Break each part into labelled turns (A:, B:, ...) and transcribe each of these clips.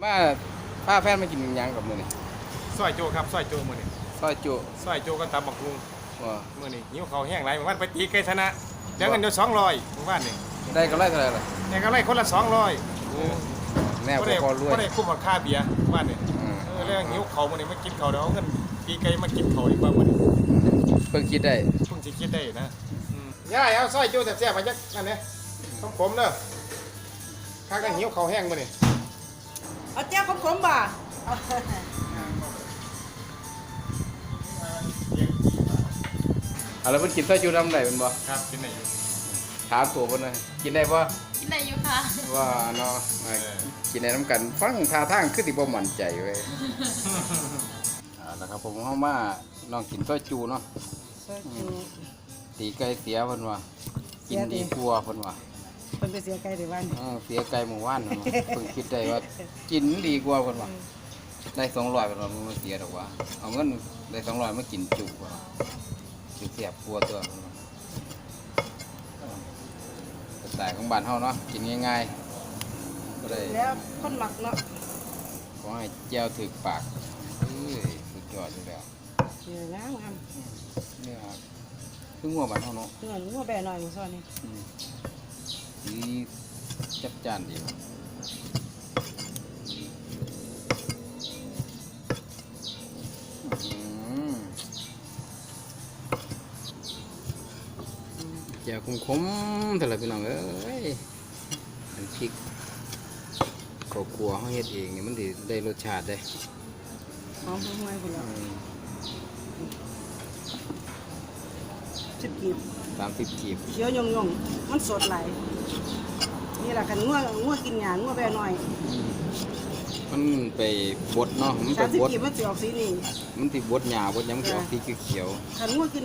A: มาพาแฟนมากินหยังกับมื้อนี่
B: ซอยโจครับซอยโจมื้อนี้
A: ซอยจุ
B: ซอยโจก็ตำบักลุง
A: ว่า
B: มื้อนี้หิวข้าวแห้งหลายเมื่อวานไปตีไก่ชนะเดี๋ยวเงินเดี๋ยว200เมื่อวานนี่
A: ได้กำไรเท่าไหร่ล่ะ
B: แต่ก็ไล่คนละ200
A: โอ้แน่
B: บ่
A: บ่
B: ได้
A: พอรวย
B: บ่ได้คุ้มกับค่าเบียร์เมื่อวานนี่
A: อืม
B: เออแล้วหิวข้าวมื้อนี้มากินข้าวเดี๋ยวเอาเงินตีไก่มากินข้าวดีกว่ามื้อนี้
A: เพิ่งคิดได้
B: เพิ่งสิคิดได้นะอืมย่ายเอาซอยโจแซ่บๆมาจักนั่นเนี่ยของผมเด้อข้าก็หิวข้าวแห้งมื้อนี้
C: เอาเจ้าขมๆบ่ะ
A: เอาแล้วเพิ่นกินซอยจุนำได้เป็นบ่
B: ครับกินได้อยู่
A: ถามตัวเพิ่นน่ะกินได้บ่
D: กินได้อยู่ค่ะ
A: ว่าเนาะมากินได้นํกันฟังท่าทางคือสิบ่มั่นใจเว้ยอ่าแล้วครับผมเฮามาลองกินซอยจูเนาะ
C: ซอยจู
A: ตีไก่เสียเพิ่นว่ากินดีกว่าเพิ่นว่า
C: เพิ่นไปเสียไก่ได้วัน
A: เออเสียไก่เมื่อวานเพิ่นว่าเพิ่งคิดได้ว่ากินดีกว่าเพิ่นว่าได้200เพิ่นว่ามันเสียดอกว่าเอาเงินได้200มากินจุว่าสิเสียบกลัวตัวเพิ่นว่าสไตล์ของบ้านเฮาเนาะกินง่ายๆบ่ได้
C: แล้วคนหมักเนาะ
A: ขอให้แจ้วถึกปากเอ้ยสุดยอดอยู่แล้ว
C: เนื้องามงาม
A: เนี่ยครับคือหัวบ้านเฮาเนาะ
C: เนื้องัวแบะหน่อยหมูซอยนี่
A: อืมสีจัดจานดีว่ะอืมแจ่วคมๆเท่าไหร่พี่น้องเอ้ยอันพริกข้าวคั่วเขาเฮ็ดเองนี่มันสิได้รสชาติได้
C: หอมห่วยๆพุ่น
A: อื
C: ละ สิบกีบ
A: สามสิบกีบ
C: เขียวยงๆมันสดไหลายนี่แหละกันงัวงัวกินหยางงัวแบะหน่อย
A: มันไปบดเนาะมันไป
C: สามสิบบ
A: ด
C: กีบมันสิออกสีนี่
A: มันติบดหญ้าบดหยังมันสิออกสีเขียว
C: คันงัวกิน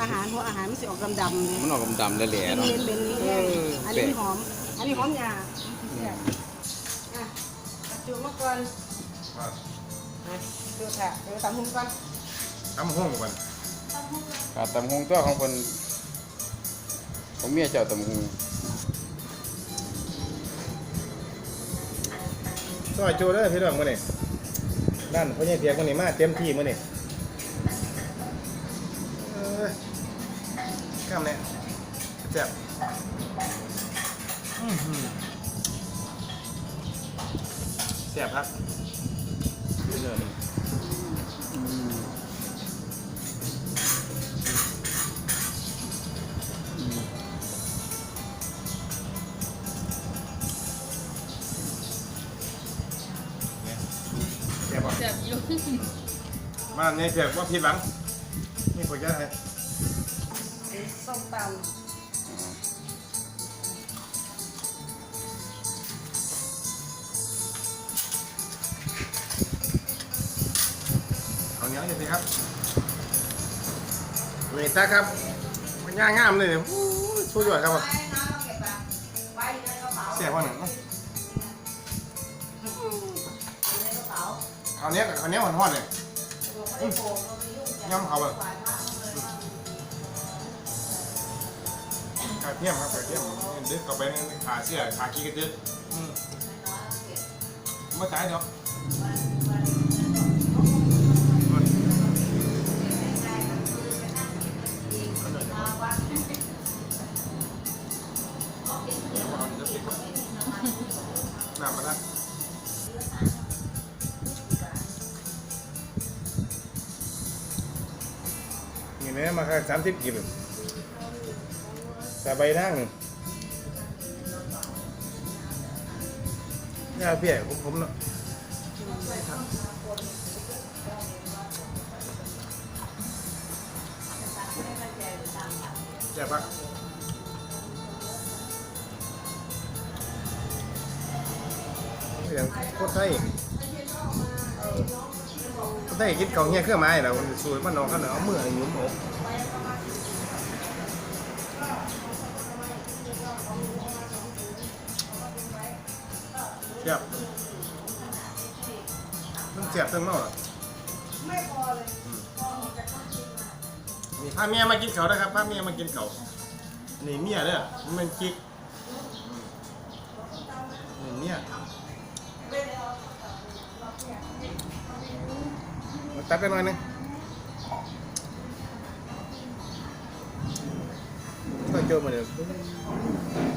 C: อาหารหัวอาหารมันสิออกดำๆนี่
A: ๆมันออกดำๆแหล่
C: กิน
A: ๆเนาะ
C: เน้นเป็นนี้แห้ง
A: เออ
C: อัน
A: แปล
C: นี้
A: ก
C: หอม อันนี้หอมหยาอะจูบมาก่อนอะดูค่ะเดี๋ยวตำหุงก่อน
B: ตำห้องก่อน
A: ครับตำหงตัวของคนของเมียเจ้าตำหง
B: ซอยโจเด้อพี่น้องมื้อนี้นั่นพ่อใหญ่เพียงมื้อนี้มาเต็มที่มื้อนี้เอ้ยข้ามเนี่ยแซ่บอื้อหือแซ่บครับเนื้อนี่ มาในเพียงว่าผิดหวังนี่ขออนุญาตให้
C: ส้มต
B: เอาเหนียวอยู่สิครับเวต้าครับมันย่างงามเลยเนี่ยโอ้ยสุดยอดครับผมเสียบว่าหนึ่ง อาเนี้ยเอาเนี้ยหอนๆเลยอื้อย่ำเขาแบบกระเทียมครับกระเทียมดึกเข้าไปในขาเสื้อขาขี้กระดึกอืมไม่ตายเดี๋ยวน้ำมาละ มาค่ะสามสิบกิโลสบายนั่งนี่เอาเพี้ยผมผมเนาะแจ่บปะเสียงโคตรไทยโคตรไทยคิดเขาเงี้ยเครื่องไม้แล้วสวยมันนองเขาเนาะเอามือหยุ้มอก สียบมันแซ่บเติมเมาห
C: รอไม่พอเลยพอจะต้องกิ
B: นมาพาเมียมากินเขานะครับพาเมียมากินเขานี่เมียเนี่ยมันจิกนี่เมียมาตัดไปหน่อยนึงก็เจอมาเดี๋ยว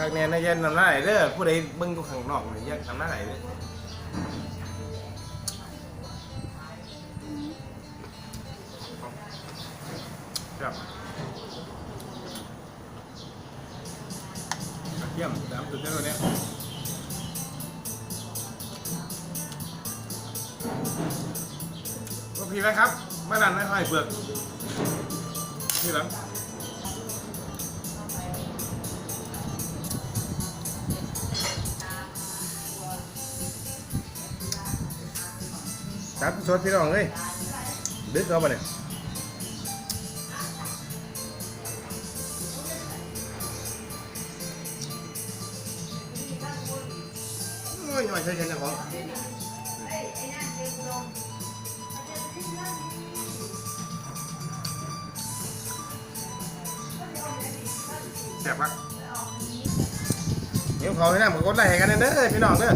B: ข้างแน่นะยันน้ำลายเด้อผู้ใดเบิ่งอยู่ข้างนอกนี่ยันน้ำลายเด้อครับกระเทียมดำสุดแล้วนี่ยก็พี่นะครับมาดันไม่ค่อยเปลือกพี่หลัง จัดสดพี่น้องเลยดึกเอาไปเนี่ยโอ้ยไม่ใช่แค่นี้ของแซ่บปะเดี๋ยวเขาให้นั่งกดไลค์ให้กันเด้อพี่น้องเด้อ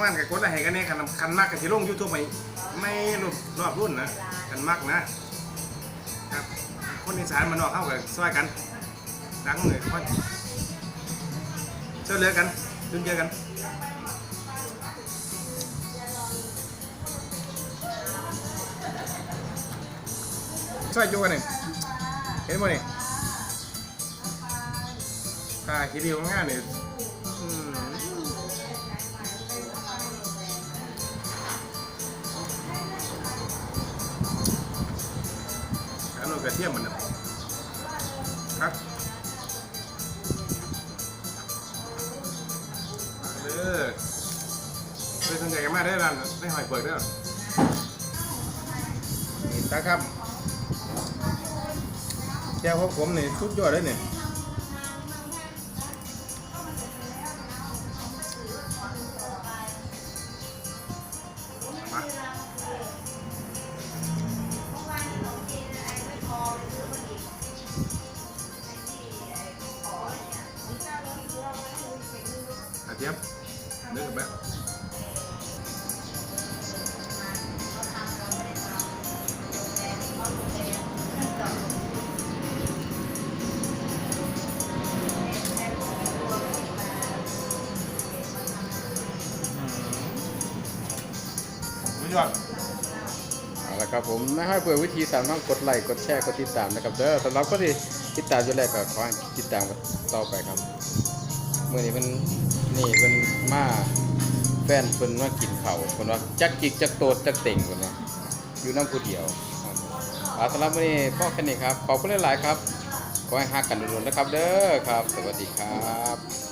B: ทั้งหมดทั้งวันกับกดไลค์ให้กันเนี่ยคันคันมากกับที่ลงยูทูบไม่ไม่รอบรอบรุ่นนะคันมากนะครับคนอีสานมานอกเข้ากับซอยกันดังเลยค่อยช่วยเหลือกันดึงเจอกันช่วยโยกันหนึ่งเห็นบ่นี่ขาคิดดีของงานเนี่ย กระเทียมมันนะครับเด้อเคยสนใจกันมากได้ร้านได้หอยเปิดเด้อนี่ตาครับแก้วของผมนี่สุดยอดเลยเนี่ย อาเทียมเดินกันไปสุดยอด
A: เอาละครับผมไม่ให้เปิดวิธีสามารถกดไลค์กดแชร์กดติดตามนะครับเด้อสำหรับคนที่ติดตามอยู่แล้วก็ขอให้ติดตามต่อไปครับ มื่อนี้มันนี่มันมาแฟนเป็นว่ากินเข่าวเพิ่นว่าจักกิกจักโตดจักเต่งเพิ่นว่าอยู่น้ำผู้เดียวอาสำหรับวันนี้พ่อแค่นี้ครับขอบคุณหลายๆครับขอให้ฮักกันดุนๆนะครับ เด้อครับ สวัสดีครับ